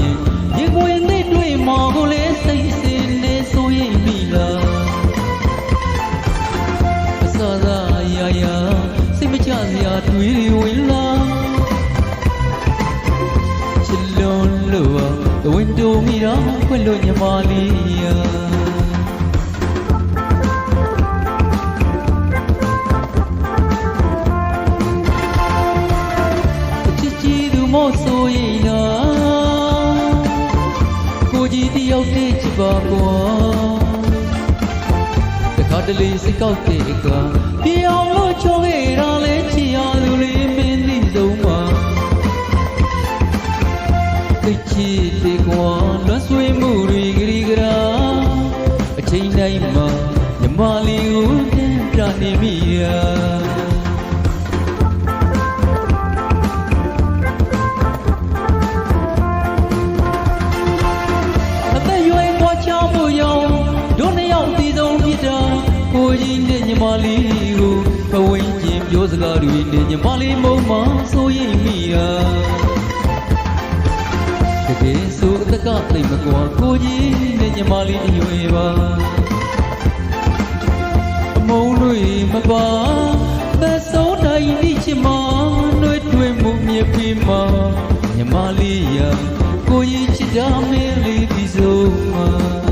ကတော့ရင်ရေကိုရင်နဲ့တွေ့မော်ကိုလေစိတ်စင်နေဆိုရင်မိလားအစသာရာရာစိတ်မချစရာတွေးဝင်လာချစ်လုံးလို့တဝင်းတူမိတော့ခွင့်လို့ညီမလေးယာချစ်ကြည်သူမို့ဆိုရင်တော့ ကိုကြီးတယောက်တည်းချစ်ပါကွာတခါတလေစိတ်ကောက်တဲ့ကပြေအောင်လို့ချောခဲ့တာလဲချစ်ရသူလေးမင်းသိဆုံးပါသိချစ်တဲ့ကွာလွတ်ဆွေးမှုတွေဂရီဂရာအချိန်တိုင်းမှာညီမလေးကိုပြန်ပြနေမိရာ လေးကိုဘဝင်းကျင်ပြောစကားတွေနဲ့ညီမလေးမုံမဆိုရင်မိတာတကယ်ဆိုအသက်ကသိပ်မကွာကိုကြီးနဲ့ညီမလေးအရွယ်ပါအမုန်းတွေမပါသက်ဆုံးတိုင်းဒီချစ်မနှွေးထွေးမှုမြပြမှာညီမလေးရာကိုကြီးချစ်တာမင်းလေးဒီဆုံးမှာ